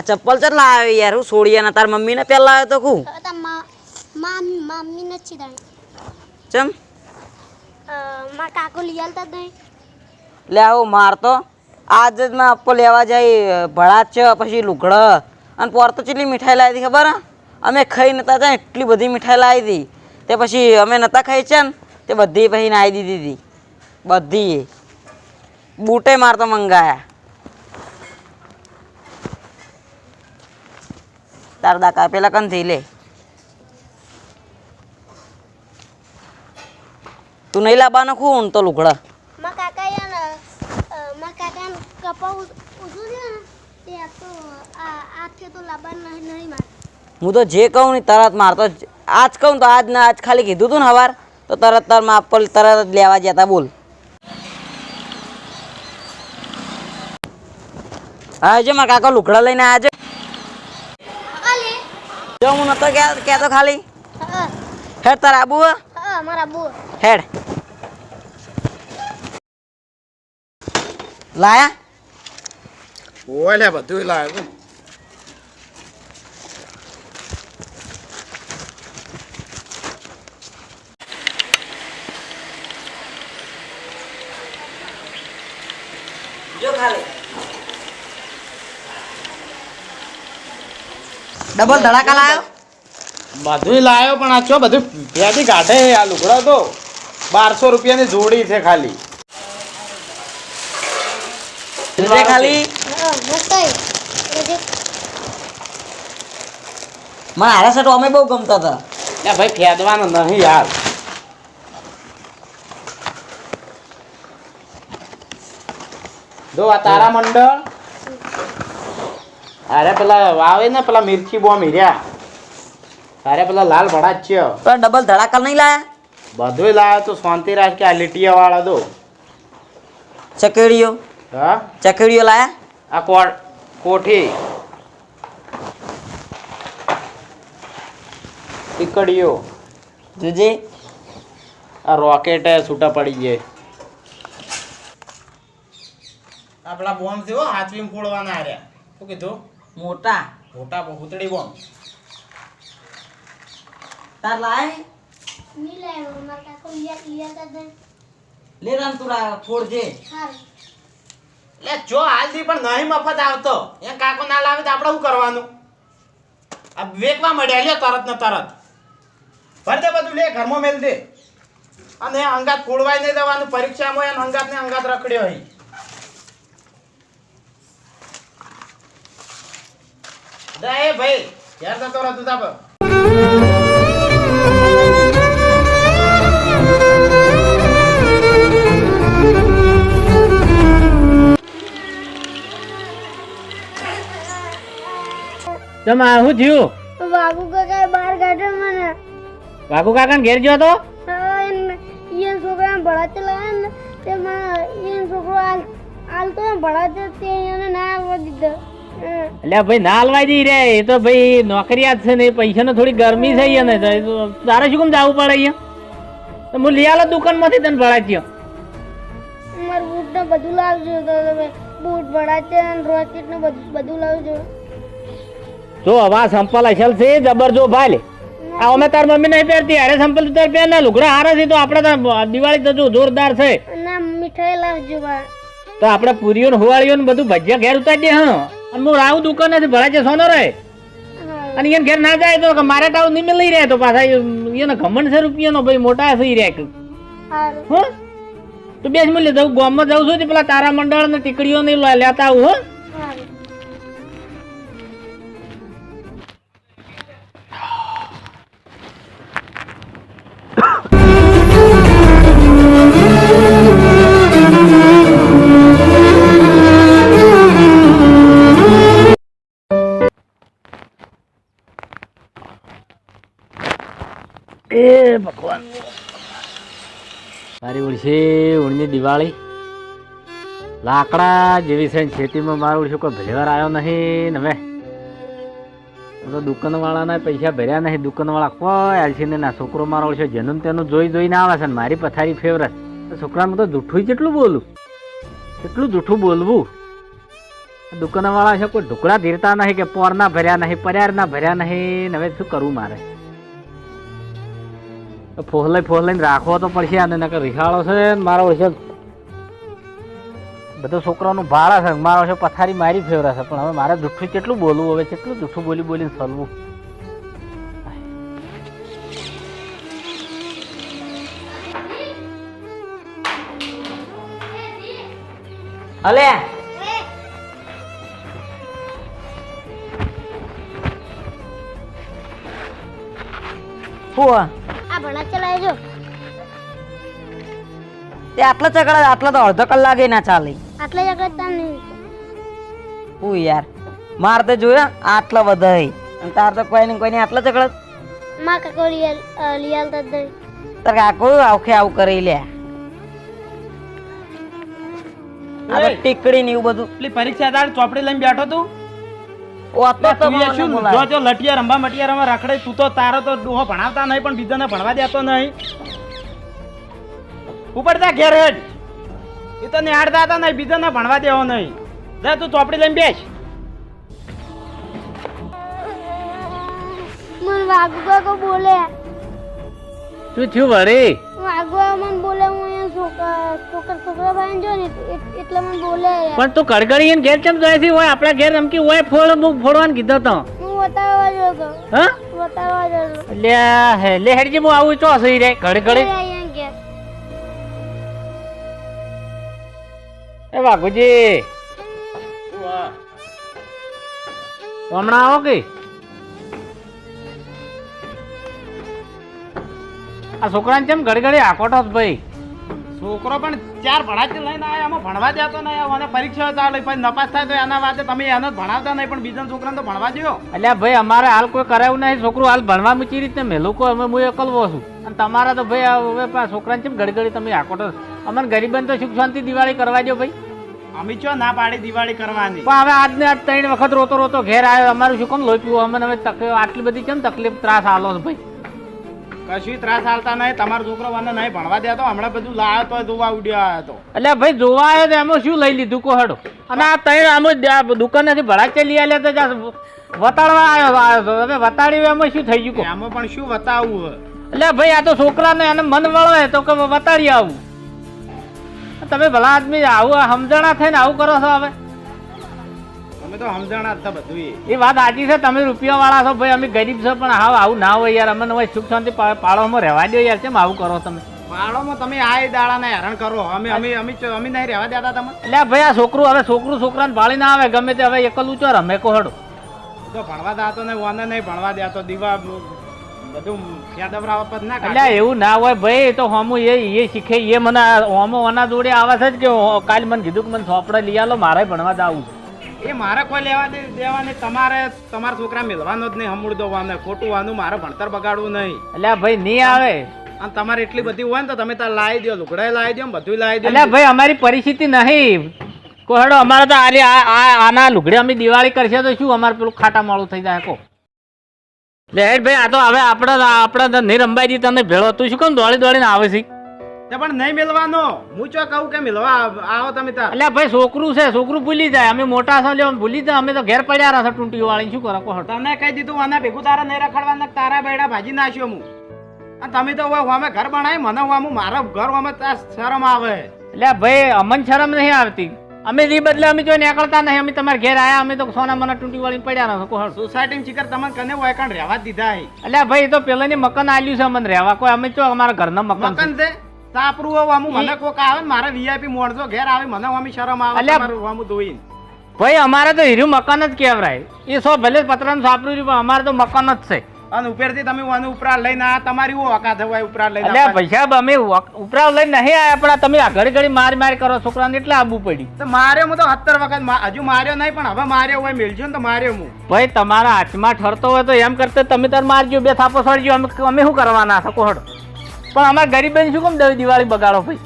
આ ચપ્પલ ચટલા આવે યાર હું છોડીએ ને તાર મમ્મીને પહેલા આવ્યો તો કું મા મા મમ્મી નથી ચમ? મારા કાકો લઈ આલતા જ નહીં. લે આવો મારતો આજ જ માં અપ્પો લેવા જાય ભળા છે પછી લુગડ. અને પોર તો ચેટલી મીઠાઈ લાવી હતી ખબર અમે ખાઈ નતા ત્યાં એટલી બધી મીઠાઈ લાવી હતી. તે પછી અમે નતા ખાઈ છે ને તે બધી પછી નાહી દીધી હતી. બધી. બૂટે મારતો મંગાયા. તાર દાકા પેલા કંથી લે. તું નહીં લાવવાનો ખૂણ તો કાકા યાર કપા ને તે તો આ તો લાવવા નહીં નહીં હું તો જે કહું ને તરત મારતો. આજ કહું તો આજ ના આજ ખાલી કીધું તું ને હવાર. તો તરત તારમાં apple તરત જ લેવા જતા બોલ. હા જો મારા કાકા લુકડા લઈને અલે જો હું નતો કહેતો ખાલી? હા. હેડ તારા આબુ હેડ. લાયા? ઓલે બધું લાવ્યો જો ખાલી ડબલ ધડાકા લાયો. બધું લાયો પણ આ છો બધું ત્યાંથી કાઢે આ લુગડા તો બારસો રૂપિયાની જોડી છે ખાલી. મને સેટ અમે બહુ ગમતા હતા. એ ભાઈ ફેદવાનો નહીં યાર. જો આ તારા મંડળ. અરે પેલા વાવે ને પેલા મિર્ચી બોમ્બ હીર્યા. અરે પેલા લાલ ભડા જ છે. પણ ડબલ ધડાકા નહીં લાયા? બધું લાવ્યો તો શાંતિ રાખ કે આ લીટીયા વાળા દો. ચકેડીઓ હા? ચકેડીઓ લાયા? આ કોટ કોઠી. ટીકડીઓ. જોજે? આ રોકેટ છૂટા પડી જાય આપણા બોમ્બ જેવો હો હાથવીમ ફોડવાના આર્યા શું કીધું? મોટા. મોટા ભૂતળી બોમ્બ તાર લાય. ની લાવ્યો મારા કાકો લિયા લિયા તા દે. લે રામ તુરા ફોડજે હા લે જો હાલથી પણ નહીં મફત આવતો. એ કાકો ના લાવે તો આપણે શું કરવાનું? આ વેકવા મળ્યા લ્યો તરત ને તરત. ભરતે બધું લે ઘરમાં મેલ દે. અને અંગાત ફોડવાય નહીં દેવાનું પરીક્ષામાં એને અંગાત ને અંગાત રખડ્યો હોય એ ભાઈ યાર જતો રહે તું તાપ? તમા શું થયું? વાગુ કાકા બહાર કાઢ્યો મને. વાઘુ કાકા ઘેર ગયો તો? ઈયન છોકરા ભણાતે લાયા ને તે મને ઈયન છોકરો હાલતો ભણાતે તે એને ના આવવા દીધો. હા. એટલે ભાઈ ના હલવાઈ દઈ રે એ તો ભાઈ નોકરિયાત છે ને એ પૈસાનો થોડી ગરમી થઈ ને તારે શું કેમ જવું પડે અહીંયા? હું લઈ આલો દુકાનમાંથી તને ભળાચ્યો મારું બૂટ ને બધું લાવજો તો તમે બૂટ ભણાતે ને રોકેટ ને બધું બધું લાવજો. જો હવા સંપલ અસલ છે જબરજો ભાઈ આ અમે તાર મમ્મી નહીં પહેરતી અરે સંપલ તું તાર પહેર ને લુગડા હારા છે તો આપણે દિવાળી તો જો જોરદાર છે. ના મીઠાઈ લાવજો તો આપણે પૂરીઓ ને હોવાળીઓ ને બધું ભજીયા ઘેર ઉતારી દે હા. અને હું રાવ દુકાન નથી ભળાચે સોનો રે અને એને ઘેર ના જાય તો કે મારે ટાવ નહીં મળી રહ્યા તો પાછા એને ઘમંડ છે રૂપિયાનો ભાઈ મોટા થઈ રહ્યા કે હો? તો બેસ મૂલ્ય જવું ગામમાં જવું છું તે પેલા તારા મંડળ ને ટીકડીઓ ને લેતા આવું હો? સારું એ ભગવાન. મારી ઉડશે ઉણની દિવાળી. લાકડા જેવી છે ને ખેતીમાં મારું ઉડશું કોઈ ભલેવાર આવ્યો નહીં ને હવે. તો દુકાનવાળાના પૈસા ભર્યા નહીં. દુકાનવાળા કોઈ આલસી ને ના છોકરો મારો ઉડશે જેનું તેનું જોઈ જોઈને આવે છે ને મારી પથારી ફેવરેટ છોકરાનું તો જૂઠું કેટલું બોલું. કેટલું જૂઠું બોલવું. દુકાનવાળા છે કોઈ ઢોકળા ધીરતા નહીં કે પોરના ભર્યા નહીં પર્યારના ભર્યા નહીં ને હવે શું કરવું મારે? ફોહલાઈ ફોહલાઈને રાખવો તો પડશે અને નકર રિહાળો છે ને મારો છે બધો છોકરાનું ભાડા છે મારો છે પથારી મારી ફેવરા છે પણ હવે મારે જુઠ્ઠું કેટલું બોલવું હવે કેટલું જુઠ્ઠું બોલી બોલીને સલવું. અલે! શું આ ભણા ચલાય તે આટલા ચકડા આટલા તો અડધો કલાકે ના ચાલે. આટલા ચકડા તાર નહીં. ઉ યાર માર તો જોયા આટલા બધા અને તાર તો કોઈ ને કોઈ ને આટલા ચકડા માં કાકો લિયાલ લિયાલ તદ દઈ તાર કાકો આવખે આવ કરી લે. આ ટીકડી ને એવું બધું. પેલી પરીક્ષા તાર ચોપડી લઈને બેઠો તું? ઓતો તો મને જો જો લટિયા રંબા મટિયા રંબા રખડે. તું તો તારો તો ડોહો ભણાવતા નહીં પણ બીજાને ભણવા દેતો નહીં. ઉપડતા ઘેર હેડ એ તો નિહાળતા હતા નહીં બીજાને ભણવા દેવો નહીં. જા તું ચોપડી લઈને બેસ. મન વાગુ કાકો બોલે. શું થયું વળી? વાગવા મન બોલે હું અહીંયા છોકરા છોકરા છોકરા ભાઈ જો ને એટલે મન બોલે પણ તું કડકડી ઘેર કેમ જાય છે? હોય આપણા ઘેર રમકી હોય ફોડ ફોડવાનું કીધો તો. હું બતાવવા જો તો. હા? બતાવવા જો લે હે લે હેડજી હું આવું ચો સહી રે કડકડી. એ વાઘુજી. હમણાં આવો કે? આ છોકરાને કેમ ઘડી આકોટો ભાઈ? છોકરો પણ ચાર ભણાતી લઈને આવ્યા આમાં ભણવા જતો નહીં અને પરીક્ષા ચાલે પછી નપાસ થાય તો એના વાતે તમે એને ભણાવતા નહીં પણ બીજા છોકરાને તો ભણવા દો એટલે ભાઈ અમારે હાલ કોઈ કરાવ્યું નહીં છોકરું હાલ ભણવા મૂકી રીતે મેં લોકો અમે હું એકલવો છું. અને તમારા તો ભાઈ હવે છોકરાને કેમ ગડગડી તમે આકોટો અમને ગરીબન તો સુખ શાંતિ દિવાળી કરવા દો ભાઈ. અમે ચો ના પાડી દિવાળી કરવાની. પણ હવે આજને આજ ત્રણ વખત રોતો રોતો ઘેર આવ્યો અમારું શું કેમ લોપ્યું અમને હવે આટલી બધી કેમ તકલીફ ત્રાસ આલો છે ભાઈ? કશું ત્રાસ હાલતા નહીં તમારો છોકરો મને નહીં ભણવા દેતો હમણાં બધું લાયો તો જોવા ઉડ્યો આવ્યો તો. એટલે ભાઈ જોવા આવ્યો તો એમાં શું લઈ લીધું કોહડો અને આ ત્રણ આમ દુકાનેથી ભડાકે લઈ આવ્યા તો જા વતાડવા આવ્યો આવ્યો તો હવે વતાડ્યું એમાં શું થઈ ગયું આમાં એમાં પણ શું વતાવવું એટલે ભાઈ આ તો છોકરાને એને મન વળવે તો કે વતાડી આવું. તમે ભલા આદમી આવું સમજણા થઈને આવું કરો છો હવે. અમે તો સમજણા જ હતા બધું એ. વાત સાચી છે તમે રૂપિયા વાળા છો ભાઈ અમે ગરીબ છો પણ હાવ આવું ના હોય યાર અમને સુખ શાંતિ પાળોમાં પાડોમાં રહેવા દો યાર કેમ આવું કરો તમે? પાડોમાં તમે આ દાડાને હેરાન કરો અમે અમે અમે અમે નહીં રહેવા દેતા તમે એટલે ભાઈ આ છોકરું હવે છોકરું છોકરાને પાળી ના આવે ગમે તે હવે એકલું ચો રમે કોહડો. તો ભણવા દાતો ને વાને નહીં ભણવા દેતો દીવા બધું યાદવરાવ પર ના એટલે એવું ના હોય ભાઈ એ તો હોમું એ એ શીખે એ મને હોમો ઓના જોડે આવે છે કે કાલ મને કીધું કે મને સોપડે લઈ આલો મારે ભણવા જવું છે. એ મારે કોઈ લેવા દે દેવા નહીં. તમારે તમારા છોકરા મેળવાનો જ નહીં હમુડ વાંધો ખોટું વાનું મારે ભણતર બગાડવું નહીં. એટલે ભાઈ નહીં આવે. અને તમારે એટલી બધી હોય ને તો તમે તાર લાવી દો લુગડાય લાવી દો બધું લાવી દો એટલે ભાઈ અમારી પરિસ્થિતિ નહીં. કોહડો અમારે તો આલી આ આ- આના લુગડે અમે દિવાળી કરશે તો શું? અમારે પેલું ખાટા માળું થઈ જાય કો લે ભાઈ આ તો હવે આપણે આપણે નહીં રંબાઈ દી તને ભેળો. તું શું કેમ દોડી દોડીને આવે છે? તે પણ નહીં મેળવાનો હું ચો કહું કે મેળવા આવો તમે તાર. એટલે ભાઈ છોકરું છે છોકરું ભૂલી જાય. અમે મોટા છો લ્યો ભૂલી જાય અમે તો ઘેર પડ્યા રહ્યા ટૂંટી વાળી શું કરો કોહડો તને કહી દીધું આના ભેગું તારા નહીં રખડવાના તારા બેડા ભાજી નાખ્યો હું. અને તમે તો હવે અમે ઘર બનાવી મને હું મારા ઘર અમે શરમ આવે. એટલે ભાઈ અમન શરમ નહીં આવતી. અમે જે બદલે અમે જો નીકળતા નહીં. અમે તમારા ઘેર આયા અમે તો સોના મને ટૂંટી વાળી પડ્યા રહ્યા કોણ સોસાયટી ચીકર તમને કને હોય કારણ રહેવા દીધા એટલે ભાઈ તો તો પેલાની મકાન આલ્યું છે અમને રહેવા. કોઈ અમે ચો અમારા ઘરના મકાન છે. મકન દે સાપરું હોવ આમું મને કોક આવે ને મારે વીઆઈપી મોણસો ઘેર આવે મને આમી શરમ આવે અલ્યા- તમારું આમું ભાઈ અમારે તો હીરું મકાન જ કેવરાય એ સો ભલે પતરાનું સાપરું રહ્યું પણ અમારે તો મકાન જ છે. અને ઉપરથી તમે વાનું ઉપરા લઈને આ તમારી હું ઓકાત ઉપરા લઈને એટલે પૈસા અમે વક- લઈને નહીં આયા પણ તમે આ ઘડી ઘડી મારી મારી કરો છોકરાને એટલે આબુ પડી. તો માર્યો હું તો સત્તર વખત હજુ માર્યો નહીં પણ હવે માર્યો હોય મેળજો ને તો માર્યો હું ભાઈ તમારા હાથમાં ઠરતો હોય તો એમ કરતા તમે તાર મારજો બે થાપો સળજો અમે અમે શું કરવાના શકો કોહડ પણ અમારે ગરીબની શું કેમ દવી દિવાળી બગાડો ભાઈ?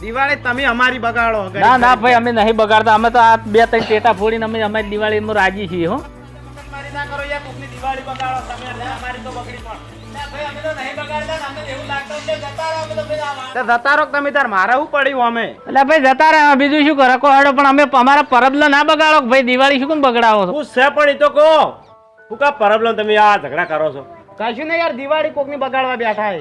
દિવાળી તમે અમારી બગાડો ના ના ભાઈ. અમે નહીં બગાડતા. અમે તો આ બે ત્રણ ટેટા ફોડીને અમે અમારી દિવાળીમાં રાજી છીએ હો. મારી ના કરો યાર કોકની દિવાળી બગાડો તમે એટલે અમારી તો બગડી પણ. તો જતા રહો તમે તાર મારે શું પડ્યું અમે? એટલે ભાઈ જતા રહે બીજું શું કરો? કો હેડો પણ અમે અમારા પરબલો ના બગાડો ભાઈ દિવાળી શું બગડાવો છો? છે પણ એ તો કહો. હું કા પ્રોબ્લેમ તમે આ ઝઘડા કરો છો? કશું નહીં યાર દિવાળી કોકની બગાડવા બેઠા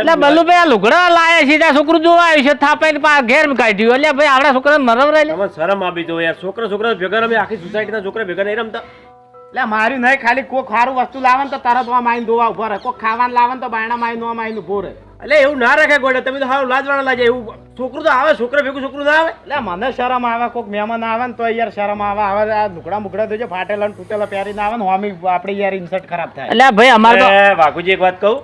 એટલે બલ્લુભાઈ આ લુગડા લાયા છે ત્યાં છોકરું જોવા આવ્યું છે થાપાઈને પા ઘેર કાઢ્યું. એટલે ભાઈ આપણા છોકરા મરમ રહે તમે શરમ આપી દો યાર. છોકરા છોકરા ભેગા રમે આખી સોસાયટીના છોકરા ભેગા નહીં રમતા. એટલે મારી નહીં ખાલી કોક સારું વસ્તુ લાવે તો તરત વા માઈને ધોવા ઊભા રહે. કોક ખાવાનું લાવે ને તો બાયણા માઈને ધોવા માઈને ઊભો રહે. એટલે એવું ના રાખે ગોડે. તમે તો હાવ લાજવાળા લાગે. એવું છોકરું તો આવે છોકરા ભેગું છોકરું ના આવે. એટલે મને શરમ આવે કોઈક મહેમાન આવે ને તો યાર શરમ આવે. હવે આ લુકડા મુકડા જોજો ફાટેલા ને તૂટેલા પહેરીને આવે ને હોમી આપણી યાર ઇન્સર્ટ ખરાબ થાય. એટલે ભાઈ અમારે તો વાઘુજી એક વાત કહું.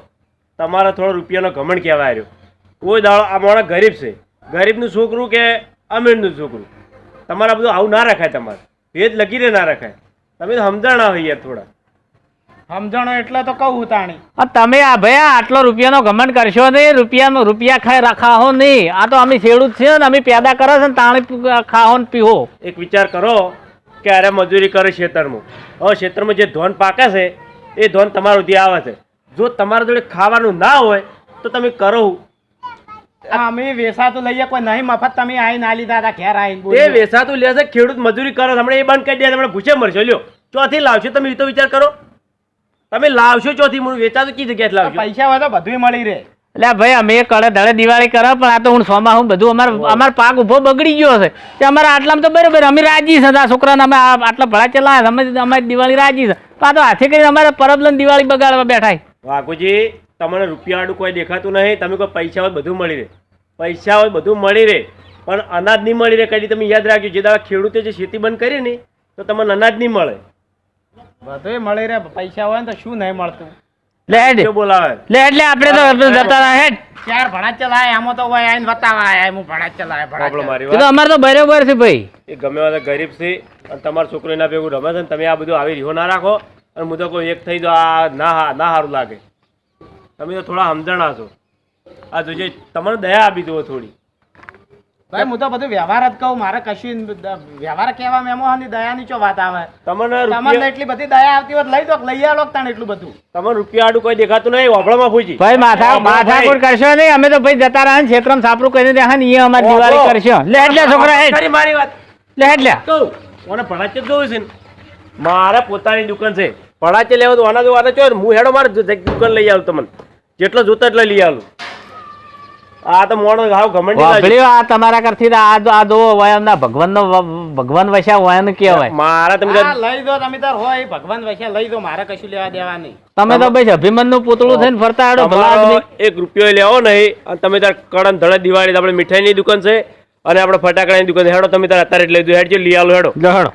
તમારા થોડો રૂપિયાનો ઘમંડ કહેવાય રહ્યો. કોઈ દાડો આ માણસ ગરીબ છે. ગરીબનું છોકરું કે અમીરનું છોકરું? તમારા બધું આવું ના રખાય તમારે. ભેદ લગીને ના રખાય. તમે તો સમજણા હોય યાર થોડા. સમજણો એટલે તો કહું તાણી. આ તમે આ ભાઈ આટલો રૂપિયાનો ઘમંડ કરશો નહીં રૂપિયાનો રૂપિયા ખાઈ રખાવો નહીં. આ તો અમે ખેડૂત છે ને અમે પેદા કરે છે ને તાણી ખાઓ ને પીવો એક વિચાર કરો કે અરે મજૂરી કરે ખેતરમાં હવે ખેતરમાં જે ધોન પાકે છે એ ધોન તમારું સુધી આવે છે. જો તમારા જોડે ખાવાનું ના હોય તો તમે કરો અમે વેસાતું લઈએ કોઈ નહીં મફત તમે આવીને લીધા હતા ઘેર આવીને એ વેસાતું લેશે છે ખેડૂત મજૂરી કરો. હમણાં એ બંધ કરી દે હમણાં ભૂસે મરશો. લ્યો ચોથી લાવશો તમે એ તો વિચાર કરો. તમે લાવશો ચોથી મૂળ વેચાતું કઈ જગ્યાએ લાવશો? પૈસા હોય તો બધું મળી રહે. એટલે ભાઈ અમે કડે ધડે દિવાળી કરે પણ આ તો હું સોમાં હું બધું અમાર અમાર પાક ઊભો બગડી ગયો છે. તે અમારા આટલામાં તો બરોબર અમે રાજી છે આ છોકરાને અમે આ આટલા ભળા ચલાવે અમે અમારી દિવાળી રાજી છે. પણ આ તો હાથે કરીને અમારે પરબલન દિવાળી બગાડવા બેઠા છે. વાઘુજી તમને રૂપિયાનું કોઈ દેખાતું નહીં તમે કોઈ પૈસા હોય બધું મળી રહે. પૈસા હોય બધું મળી રહે પણ અનાજ નહીં મળી રહે કઈ તમે યાદ રાખજો જે દાદા ખેડૂતે જે ખેતી બંધ કરી ને તો તમને અનાજ નહીં મળે. બધું મળી રહે પૈસા હોય ને તો શું નહીં મળતું? લે બોલાવે? લે એટલે આપણે તો જતા રહ્યા હેડ. ચાર ભણા ચલાય આમાં તો હોય આવીને બતાવા આયા હું ભણા ચલાય ભણા મારી તો વાત તો બરોબર છે ભાઈ. એ ગમે ગરીબ છે અને તમારો છોકરો એના ભેગું રમે છે તમે આ બધું આવી રહ્યો ના રાખો. અને હું તો કોઈ એક થઈ તો આ ના ના સારું લાગે. તમે તો થોડા સમજણા છો આ જોજે તમને દયા આપી દો થોડી. ભાઈ હું તો બધું વ્યવહાર જ કહું મારે કશું વ્યવહાર કહેવા મેમો ની દયાની ચો વાત આવે. તમને તમને એટલી બધી દયા આવતી હોય લઈ દો લઈ આવો તાણ એટલું બધું. તમને રૂપિયા આડું કોઈ દેખાતું નહીં વાપરામાં પૂછી ભાઈ માથા ભાઈ. કરશો નહીં અમે તો ભાઈ જતા રહ્યા ને ક્ષેત્રમાં સાપરું કરીને રહ્યા ને એ અમારી દિવાળી કરશો. લે એટલે છોકરા એ. મારી વાત. લે એટલે કહું મને ભણાચે જોયું છે મારે પોતાની દુકાન છે. ભણાચે લેવા તો આના જો આના હું હેડો મારે દુકાન લઈ આવું તમને. જેટલો જોતા એટલો લઈ આવું આ તો મોણો હાવ ઘમંડી આ તમારા કરથી આ આ દો વયમના ભગવાનનો ભગવાન વસ્યા વયન કહેવાય. મારા તમે લઈ દો તમે તાર હોય ભગવાન વૈસે લઈ દો મારે કશું લેવા દેવા નહીં તમે તો ભાઈ અભિમનનું પૂતળું થઈને ફરતા આડો ભલા આદમી. એક રૂપિયો લેવો નહીં અને તમે તાર કડન ધડે દિવાળી આપણે મીઠાઈની દુકાન છે અને આપણે ફટાકડાની દુકાન છે. હેડો તમે તાર અત્યારે જ લઈ દો હેડજો લઈ આલો હેડો. હેડો.